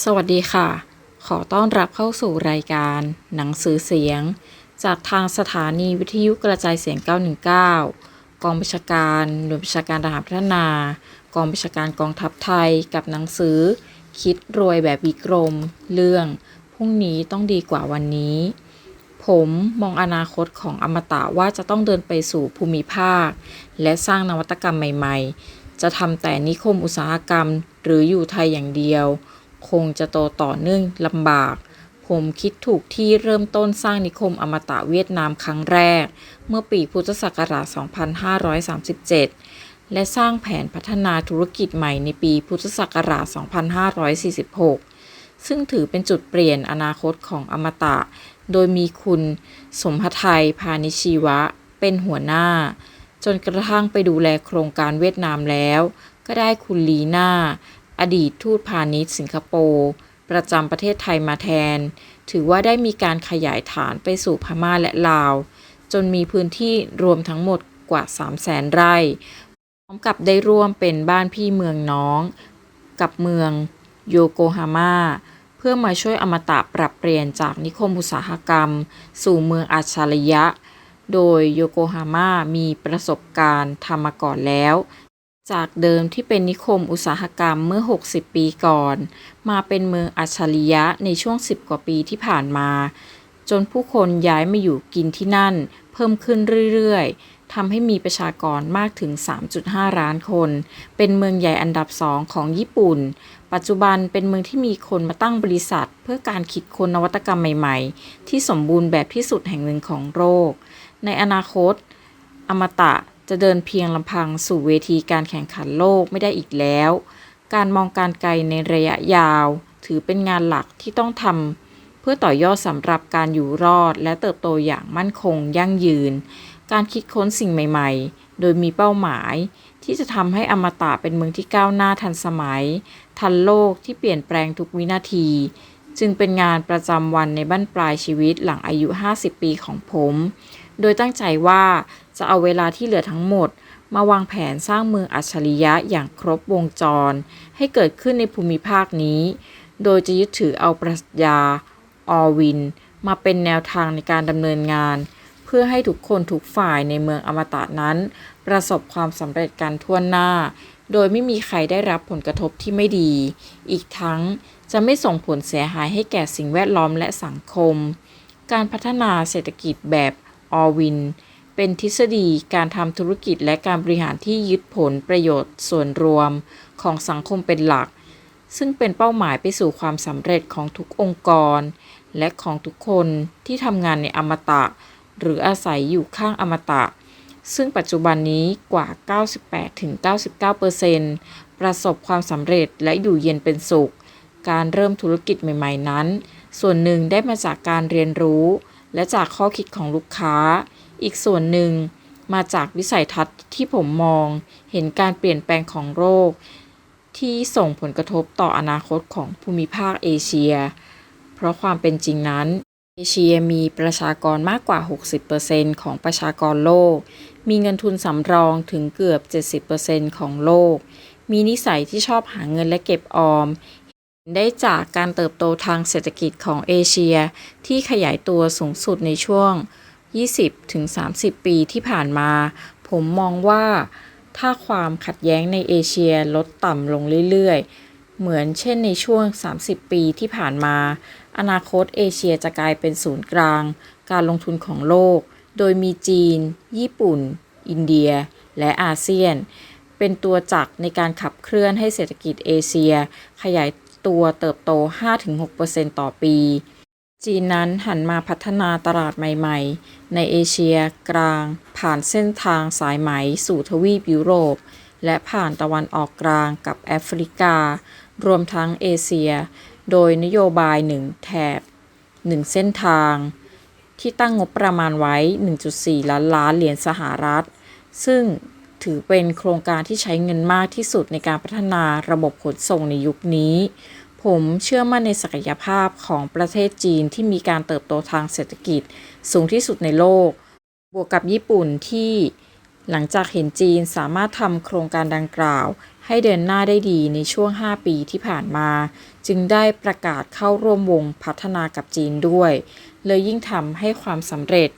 สวัสดีค่ะ ขอต้อนรับเข้าสู่รายการ หนังสือเสียง จากทางสถานีวิทยุกระจายเสียง 919 กองบัญชาการหน่วยบัญชาการทหารพัฒนา กองบัญชาการกองทัพไทยกับหนังสือ คิดรวยแบบวิกรม เรื่องพรุ่งนี้ต้องดีกว่าวันนี้ ผมมองอนาคตของอมตะว่าจะต้องเดินไปสู่ภูมิภาค และสร้างนวัตกรรมใหม่ ๆ จะทำแต่นิคมอุตสาหกรรม หรืออยู่ไทยอย่างเดียว คงจะโตต่อเนื่องลำบาก ผมคิดถูกที่เริ่มต้นสร้างนิคมอมตะเวียดนามครั้งแรก เมื่อปีพุทธศักราช 2537 และสร้างแผนพัฒนาธุรกิจใหม่ในปีพุทธศักราช 2546 ซึ่งถือเป็นจุดเปลี่ยนอนาคตของอมตะ โดยมีคุณสมภไทยพานิชีวะเป็นหัวหน้า จนกระทั่งไปดูแลโครงการเวียดนามแล้ว ก็ได้คุณลีน่า อดีตทูตพาณิชย์สิงคโปร์ประจำประเทศไทยมาแทน ถือว่าได้มีการขยายฐานไปสู่พม่าและลาว จนมีพื้นที่รวมทั้งหมดกว่า 3 0 0แสนไร่ พร้อมกับได้ร่วมเป็นบ้านพี่เมืองน้อง กับเมืองโยโกฮาม่าเพื่อมาช่วยอมตะปรับเปลี่ยนจากนิคมอุตสาหกรรม สู่เมืองอัจฉริยะ โดยโยโกฮาม่ามีประสบการณ์ทำมาก่อนแล้ว จากเดิมที่เป็นนิคมอุตสาหกรรมเมื่อ 60 ปีก่อน มาเป็นเมืองอัจฉริยะในช่วง 10 กว่าปีที่ผ่านมา จนผู้คนย้ายมาอยู่กินที่นั่น เพิ่มขึ้นเรื่อยๆทำให้มีประชากรมากถึง 3.5 ล้านคน เป็นเมืองใหญ่อันดับสองของญี่ปุ่น ปัจจุบันเป็นเมืองที่มีคนมาตั้งบริษัท เพื่อการคิดค้นนวัตกรรมใหม่ๆ ที่สมบูรณ์แบบที่สุดแห่งหนึ่งของโลกในอนาคต อมตะ จะเดินเพียงลำพังสู่เวทีการแข่งขันโลกไม่ได้อีกแล้ว การมองการไกลในระยะยาว ถือเป็นงานหลักที่ต้องทำเพื่อต่อยอดสำหรับการอยู่รอดและเติบโตอย่างมั่นคงยั่งยืน การคิดค้นสิ่งใหม่ ๆ โดยมีเป้าหมาย ที่จะทำให้อมตะเป็นเมืองที่ก้าวหน้าทันสมัย ทันโลกที่เปลี่ยนแปลงทุกวินาที จึงเป็นงานประจำวันในบั้นปลายชีวิตหลังอายุ 50 ปีของผม โดยตั้งใจว่า จะเอาเวลาที่เหลือทั้งหมด มาวางแผนสร้างเมืองอัจฉริยะอย่างครบวงจร ให้เกิดขึ้นในภูมิภาคนี้ โดยจะยึดถือเอาปรัชญา ออวิน มาเป็นแนวทางในการดำเนินงาน เพื่อให้ทุกคนทุกฝ่ายในเมืองอมตะนั้น ประสบความสำเร็จกันทั่วหน้า โดยไม่มีใครได้รับผลกระทบที่ไม่ดี อีกทั้งจะไม่ส่งผลเสียหายให้แก่สิ่งแวดล้อมและสังคม การพัฒนาเศรษฐกิจแบบออวิน เป็นทฤษฎีการทำธุรกิจและการบริหารที่ยึดผลประโยชน์ส่วนรวมของสังคมเป็นหลัก ซึ่งเป็นเป้าหมายไปสู่ความสำเร็จของทุกองค์กร และของทุกคนที่ทำงานในอมตะ หรืออาศัยอยู่ข้างอมตะ ซึ่งปัจจุบันนี้กว่า 98-99%ประสบความสำเร็จและอยู่เย็นเป็นสุข การเริ่มธุรกิจใหม่ๆนั้น ส่วนหนึ่งได้มาจากการเรียนรู้ และจากข้อคิดของลูกค้า อีกส่วนหนึ่งมาจากวิสัยทัศน์ที่ผมมองเห็นการเปลี่ยนแปลงของโลกที่ส่งผลกระทบต่ออนาคตของภูมิภาคเอเชีย เพราะความเป็นจริงนั้น เอเชียมีประชากรมากกว่า 60%ของประชากรโลก มีเงินทุนสำรองถึงเกือบ 70%ของโลก มีนิสัยที่ชอบหาเงินและเก็บออม ได้จากการเติบโตทางเศรษฐกิจของเอเชียที่ขยายตัวสูงสุดในช่วง 20-30 ปีที่ผ่านมา ผมมองว่า ถ้าความขัดแย้งในเอเชียลดต่ำลงเรื่อยๆ เหมือนเช่นในช่วง 30 ปีที่ผ่านมา อนาคตเอเชียจะกลายเป็นศูนย์กลาง การลงทุนของโลก โดยมีจีน ญี่ปุ่น อินเดีย และอาเซียน เป็นตัวจักรในการขับเคลื่อนให้เศรษฐกิจเอเชีย ขยายตัวเติบโต 5-6%ต่อปี จีนนั้นหันมาพัฒนาตลาดใหม่ ๆ ในเอเชียกลาง ผ่านเส้นทางสายไหมสู่ทวีปยุโรป และผ่านตะวันออกกลางกับแอฟริกา รวมทั้งเอเชีย โดยนโยบายหนึ่งแถบหนึ่งเส้นทาง ที่ตั้งงบประมาณไว้ 1.4 ล้านล้านเหรียญสหรัฐ ซึ่งถือเป็นโครงการที่ใช้เงินมากที่สุดในการพัฒนาระบบขนส่งในยุคนี้ ผมเชื่อมั่นในศักยภาพของประเทศจีนที่มีการเติบโตทางเศรษฐกิจสูงที่สุดในโลก บวกกับญี่ปุ่นที่หลังจากเห็นจีนสามารถทำโครงการดังกล่าว ให้เดินหน้าได้ดีในช่วง 5 ปีที่ผ่านมา จึงได้ประกาศเข้าร่วมวงพัฒนากับจีนด้วย เลยยิ่งทำให้ความสำเร็จ